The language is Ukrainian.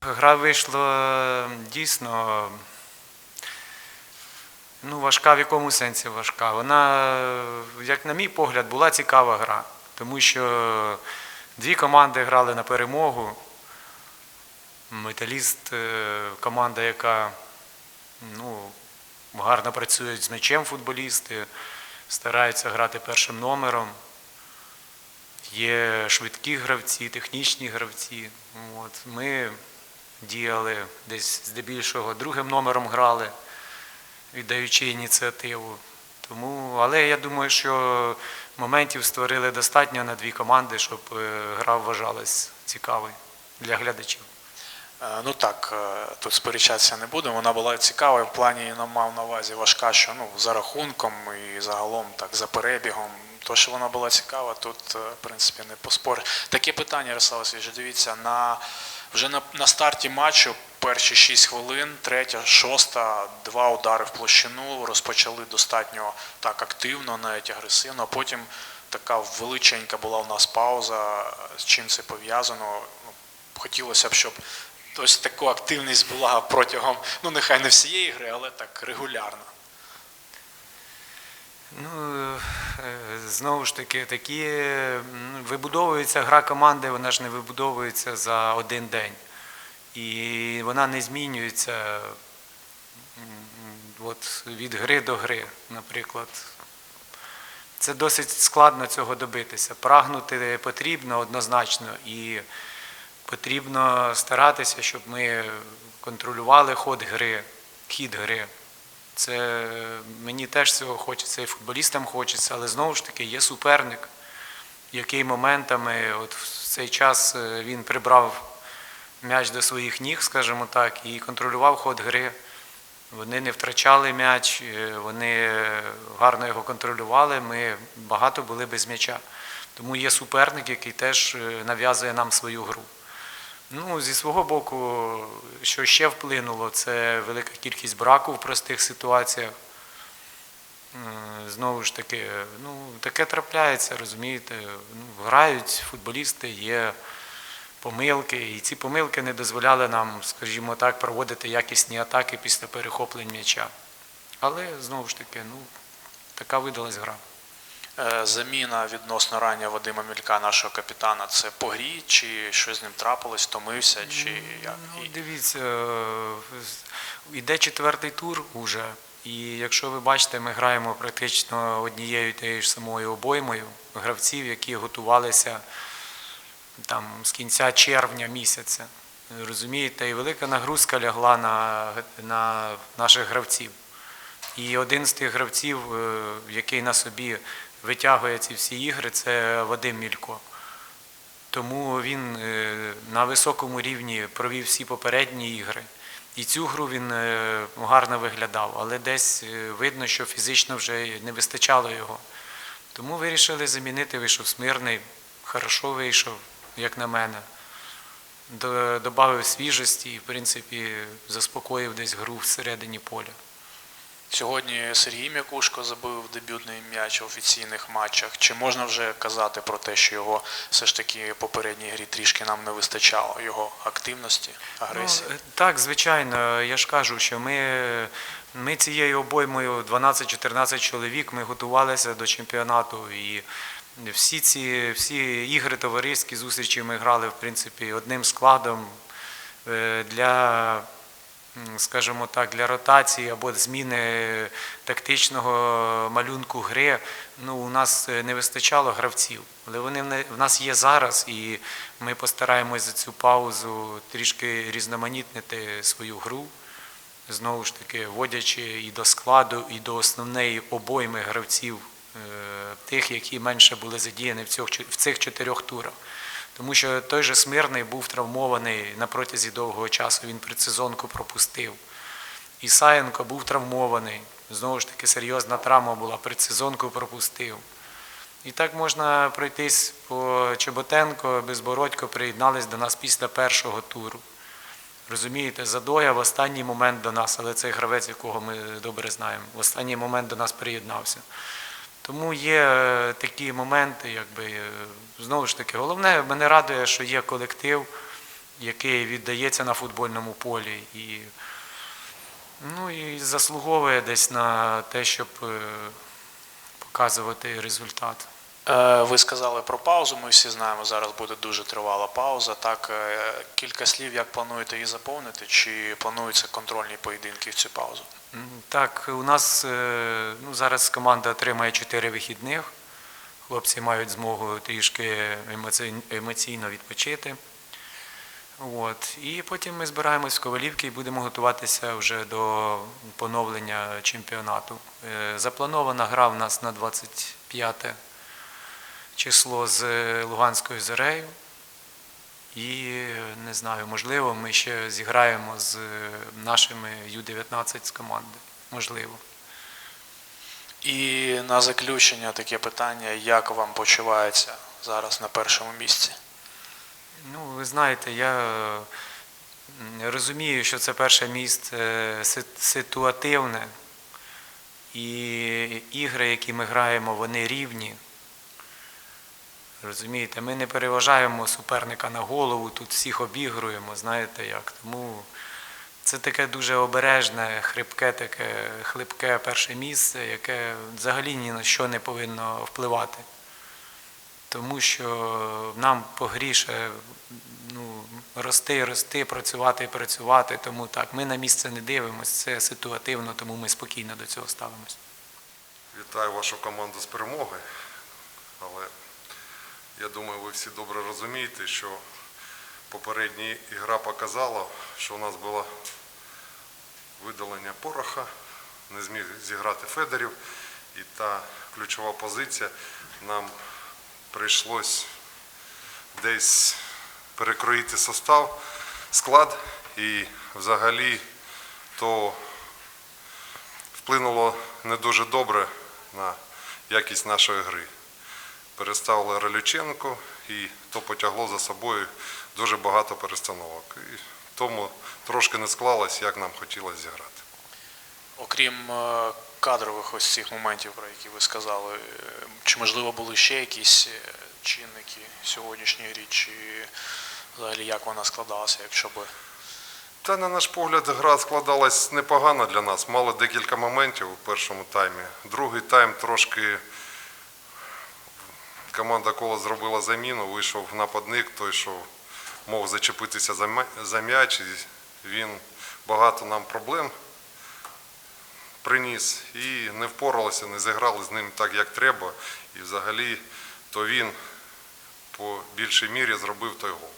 Гра вийшла дійсно ну, важка в якому сенсі важка. Вона, як на мій погляд, була цікава гра, тому що дві команди грали на перемогу. Металіст е, команда, яка ну, гарно працює з м'ячем футболісти, стараються грати першим номером. Є швидкі гравці, технічні гравці. От. Ми діяли десь здебільшого другим номером грали, віддаючи ініціативу. Тому, але я думаю, що моментів створили достатньо на дві команди, щоб е, гра вважалась цікавою для глядачів. Е, Ну так, е, тут сперечатися не будемо. Вона була цікава в плані я мав на увазі важка, що ну за рахунком і загалом так за перебігом. То, що вона була цікава, тут е, в принципі не поспориш. Таке питання, Ярослав Васильович, дивіться, на вже на, на старті матчу перші 6 хвилин, третя, шоста, два удари в площину розпочали достатньо так активно, навіть агресивно. а Потім така величенька була у нас пауза. З чим це пов'язано? Ну, хотілося б, щоб ось таку активність була протягом, ну нехай не всієї гри, але так регулярно. Ну, е, знову ж таки, такі вибудовується гра команди, вона ж не вибудовується за один день. І вона не змінюється от, від гри до гри, наприклад. Це досить складно цього добитися. Прагнути потрібно однозначно і потрібно старатися, щоб ми контролювали ход гри, хід гри. Це мені теж цього хочеться, і футболістам хочеться, але знову ж таки є суперник, який моментами от в цей час е, він прибрав м'яч до своїх ніг, скажімо так, і контролював ход гри. Вони не втрачали м'яч, е, вони гарно його контролювали. Ми багато були без м'яча. Тому є суперник, який теж е, нав'язує нам свою гру. Ну, зі свого боку, що ще вплинуло, це велика кількість браку в простих ситуаціях. Знову ж таки, ну, таке трапляється, розумієте. Ну, грають футболісти, є помилки, і ці помилки не дозволяли нам, скажімо так, проводити якісні атаки після перехоплень м'яча. Але знову ж таки, ну, така видалась гра. Е, Заміна відносно рання Вадима Мілька, нашого капітана, це по грі, чи щось з ним трапилось, втомився, чи як? Ну, дивіться, е, йде четвертий тур уже. І якщо ви бачите, ми граємо практично однією тією ж самою обоймою гравців, які готувалися там з кінця червня місяця. Розумієте, і велика нагрузка лягла на, на наших гравців. І один з тих гравців, е, який на собі витягує ці всі ігри, це Вадим Мілько. Тому він е, на високому рівні провів всі попередні ігри. І цю гру він е, гарно виглядав, але десь е, видно, що фізично вже не вистачало його. Тому вирішили замінити, вийшов смирний, хорошо вийшов, як на мене. До- Добавив свіжості і, в принципі, заспокоїв десь гру всередині поля. Сьогодні Сергій М'якушко забив дебютний м'яч в офіційних матчах. Чи можна вже казати про те, що його все ж таки попередній грі трішки нам не вистачало, його активності, агресії? Ну, так, звичайно. Я ж кажу, що ми, ми цією обоймою 12-14 чоловік, ми готувалися до чемпіонату. І всі ці всі ігри, товариські зустрічі ми грали, в принципі, одним складом е, для, скажімо так, для ротації або зміни тактичного малюнку гри. Ну, у нас е, не вистачало гравців, але вони в нас є зараз, і ми постараємось за цю паузу трішки різноманітнити свою гру, знову ж таки, вводячи і до складу, і до основної обойми гравців, е, тих, які менше були задіяні в цих, чо- в цих чотирьох турах. Тому що той же Смирний був травмований на протязі довгого часу, він предсезонку пропустив. Ісаєнко був травмований. Знову ж таки, серйозна травма була, предсезонку пропустив. І так можна пройтись по Чеботенко, Безбородько приєднались до нас після першого туру. Розумієте, Задоя в останній момент до нас, але цей гравець, якого ми добре знаємо, в останній момент до нас приєднався. Тому є е, такі моменти, якби е, знову ж таки, головне, мене радує, що є колектив, який віддається на футбольному полі і, ну, і заслуговує десь на те, щоб е, показувати результат. Е, Ви сказали про паузу. Ми всі знаємо, зараз буде дуже тривала пауза. Так, е, кілька слів, як плануєте її заповнити, чи плануються контрольні поєдинки в цю паузу? Так, у нас е, ну, зараз команда отримає 4 вихідних. Хлопці мають змогу трішки емоційно відпочити. От. І потім ми збираємось в Ковалівки і будемо готуватися вже до поновлення чемпіонату. Запланована гра в нас на 25 число з Луганською Зорею. І не знаю, можливо, ми ще зіграємо з нашими Ю-19 з команди. Можливо. І на заключення таке питання: як вам почувається зараз на першому місці? Ну, ви знаєте, я розумію, що це перше місце е, ситуативне, і ігри, які ми граємо, вони рівні. Розумієте, ми не переважаємо суперника на голову, тут всіх обігруємо, знаєте як. Тому це таке дуже обережне, хрипке, таке хлипке перше місце, яке взагалі ні на що не повинно впливати. Тому що нам погріше ну, рости, рости, працювати, працювати. Тому так, ми на місце не дивимося, це ситуативно, тому ми спокійно до цього ставимося. Вітаю вашу команду з перемогою. Але я думаю, ви всі добре розумієте, що попередня ігра показала, що у нас було видалення пороха, не зміг зіграти Федорів, і та ключова позиція нам прийшлось десь перекроїти состав, склад, і взагалі то вплинуло не дуже добре на якість нашої гри. Переставили Ралюченко і то потягло за собою дуже багато перестановок. І тому трошки не склалось, як нам хотілося зіграти. Окрім е, кадрових ось цих моментів, про які ви сказали, е, чи можливо були ще якісь е, чинники в сьогоднішній грі, чи взагалі як вона складалася, якщо би Та на наш погляд, гра складалась непогано для нас. Мали декілька моментів у першому таймі. Другий тайм трошки команда кола зробила заміну, вийшов нападник, той, що мог зачепитися за м'яч, він багато нам проблем приніс і не впоралися, не зіграли з ним так, як треба. І взагалі то він по більшій мірі зробив той гол.